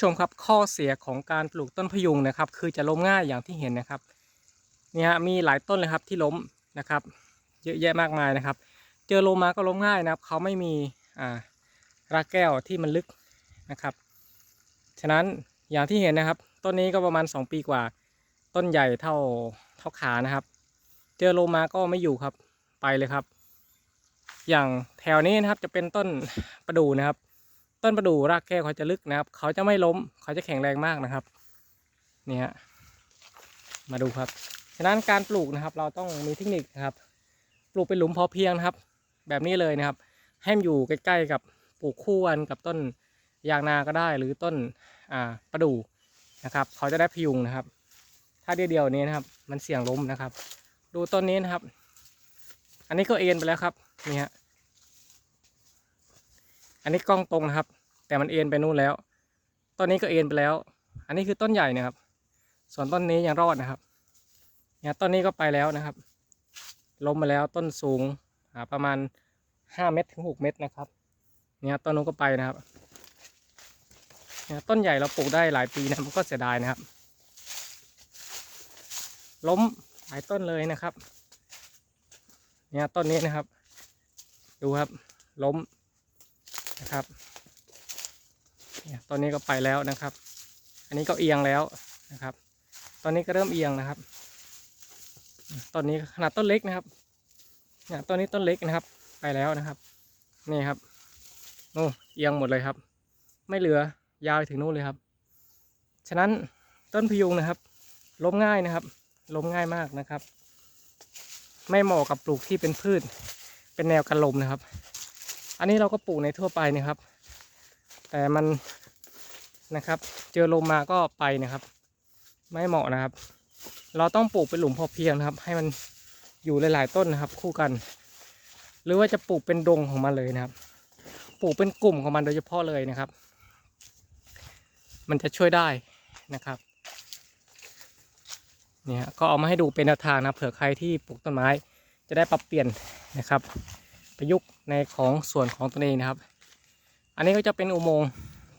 ชมครับข้อเสียของการปลูกต้นพยุงนะครับ คือจะล้มง่ายอย่างที่เห็นนะครับเนี่ยฮะมีหลายต้นเลยครับที่ล้มนะครับ เยอะแยะมากมายนะครับ เจอโลมาก็ล้มง่ายนะครับ เขาไม่มีอ่ารากแก้วที่มันลึกนะครับ ฉะนั้นอย่างที่เห็นนะครับ ต้นนี้ก็ประมาณ 2 ปีกว่า ต้นใหญ่เท่าเท่าขานะครับ เจอโลมาก็ไม่อยู่ครับไปเลยครับ อย่างแถวนี้นะครับจะเป็นต้นประดู่นะครับ ต้นประดู่รากแก้วเขาจะลึกนะครับ เขาจะไม่ล้ม เขาจะแข็งแรงมากนะครับ นี่ฮะ มาดูครับ ฉะนั้นการปลูกนะครับ เราต้องมีเทคนิคนะครับ ปลูกเป็นหลุมพอเพียงนะครับ แบบนี้เลยนะครับ ให้มันอยู่ใกล้ๆกับปลูกคู่กันกับต้นยางนาก็ได้ หรือต้นอ่าประดู่นะครับ เขาจะได้พยุงนะครับ ถ้าเดียวๆนี้นะครับ มันเสี่ยงล้มนะครับ ดูต้นนี้นะครับ อันนี้ก็เอ็นไปแล้วครับ นี่ฮะ อันนี้กล้องตรงนะครับ แต่มันเอ็นไปนู่นแล้ว ต้นนี้ก็เอ็นไปแล้ว อันนี้คือต้นใหญ่นะครับ ส่วนต้นนี้ยังรอดนะครับ เนี่ยต้นนี้ก็ไปแล้วนะครับ ล้มมาแล้วต้นสูงประมาณห้าเมตรถึงหกเมตรนะครับ เนี่ยต้นนู้นก็ไปนะครับเนี่ยต้นใหญ่เราปลูกได้หลายปีนะมันก็เสียดายนะครับ ล้มหลายต้นเลยนะครับ เนี่ยต้นนี้นะครับ ดูครับ ล้ม นะครับเนี่ยตอนนี้ก็ไปแล้วนะครับ อันนี้ก็เอียงแล้วนะครับ ตอนนี้ก็เริ่มเอียงนะครับ ตอนนี้ขนาดต้นเล็กนะครับเนี่ยต้นนี้ต้นเล็กนะครับ ไปแล้วนะครับนี่ครับโอ้เอียงหมดเลยครับ ไม่เหลือยาวไปถึงนู่นเลยครับ ฉะนั้นต้นพยุงนะครับ ล้มง่ายนะครับ ล้มง่ายมากนะครับ ไม่เหมาะกับปลูกที่เป็นพืช เป็นแนวกันลมนะครับ อันนี้เราก็ปลูกในทั่วไปนะครับ แต่มันนะครับ เจอลมมาก็ไปนะครับ ไม่เหมาะนะครับ เราต้องปลูกเป็นหลุมพอเพียงนะครับ ให้มันอยู่หลายๆต้นนะครับ คู่กัน หรือว่าจะปลูกเป็นดงของมันเลยนะครับ ปลูกเป็นกลุ่มของมันโดยเฉพาะเลยนะครับ มันจะช่วยได้นะครับเนี่ยก็เอามาให้ดูเป็นแนวทางนะเผื่อใครที่ปลูกต้นไม้จะได้ปรับเปลี่ยนนะครับ ประยุกต์ ในของส่วนของตนเองนะครับ อันนี้ก็จะเป็นอุโมงค์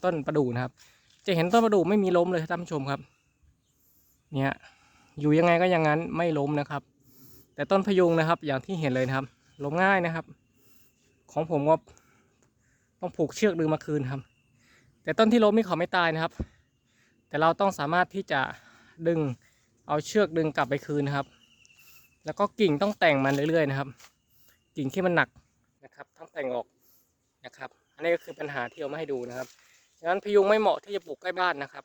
ต้นประดู่นะครับ จะเห็นต้นประดู่ไม่มีล้มเลยท่านผู้ชมครับ เนี่ยอยู่ยังไงก็อย่างนั้นไม่ล้มนะครับ แต่ต้นพยุงนะครับ อย่างที่เห็นเลยนะครับ ล้มง่ายนะครับ ของผมก็ต้องผูกเชือกดึงมาคืนครับ แต่ต้นที่ล้มนี่เขาไม่ตายนะครับ แต่เราต้องสามารถที่จะดึงเอาเชือกดึงกลับไปคืนนะครับ แล้วก็กิ่งต้องแต่งมันเรื่อยๆนะครับ กิ่งที่มันหนัก แต่งออกนะครับ อันนี้ก็คือปัญหาที่เอามาให้ดูนะครับดังนั้นพยุงไม่เหมาะที่จะปลูกใกล้บ้านนะครับ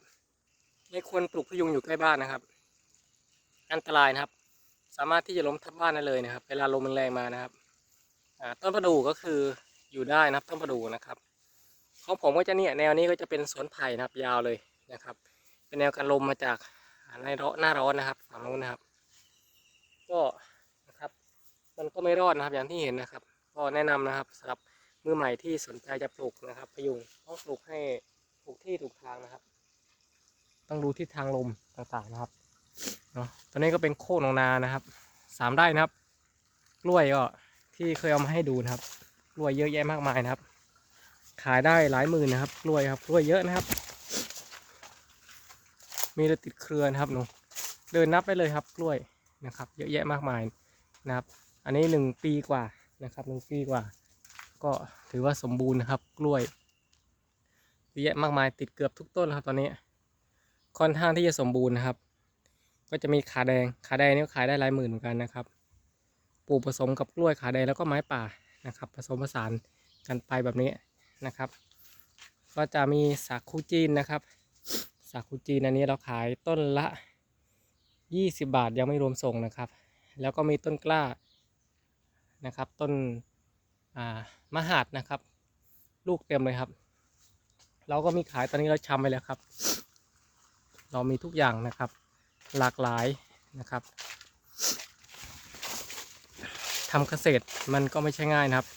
ไม่ควรปลูกพยุงอยู่ใกล้บ้านนะครับ อันตรายนะครับ สามารถที่จะล้มทับบ้านได้เลยนะครับ เวลาลมมันแรงมานะครับต้นประดู่ก็คืออยู่ได้นะครับต้นประดู่นะครับของผมก็จะเนี่ยแนวนี้ก็จะเป็นสวนไผ่นะครับยาวเลยนะครับ เป็นแนวการลมมาจากในร้อนหน้าร้อนนะครับฝั่งนู้นนะครับ ก็นะครับ มันก็ไม่รอดนะครับอย่างที่เห็นนะครับ ก็แนะนำนะครับสำหรับมือใหม่ที่สนใจจะปลูกนะครับพยุงต้องปลูกให้ปลูกที่ถูกทางนะครับ ต้องดูทิศทางลมต่างๆนะครับเนาะตอนนี้ก็เป็นโค่นของนานะครับสามไร่นะครับ กล้วยก็ที่เคยเอามาให้ดูนะครับ กล้วยเยอะแยะมากมายนะครับ ขายได้หลายหมื่นนะครับ กล้วยครับ กล้วยเยอะนะครับ มีต่ติดเครือนะครับหนูเดินนับไปเลยครับ กล้วยนะครับ เยอะแยะมากมายนะครับ อันนี้หนึ่งปีกว่า นะครับหนึ่งปีกว่า ก็ถือว่าสมบูรณ์นะครับ กล้วยเยอะแยะมากมายติดเกือบทุกต้นแล้วครับตอนนี้ ค่อนข้างที่จะสมบูรณ์นะครับ ก็จะมีขาแดงขาแดงนี่ขายได้หลายหมื่นเหมือนกันนะครับปลูกผสมกับกล้วยขาแดงแล้วก็ไม้ป่านะครับ ผสมผสานกันไปแบบนี้นะครับ ก็จะมีสาคูจีนนะครับ สาคูจีนอันนี้เราขายต้นละ 20 บาทยังไม่รวมส่งนะครับ แล้วก็มีต้นกล้า นะครับ ต้นมะหาดนะครับ ลูกเต็มเลยครับ เราก็มีขายตอนนี้เราชำไปแล้วครับ เรามีทุกอย่างนะครับ หลากหลายนะครับทำเกษตรมันก็ไม่ใช่ง่ายนะครับ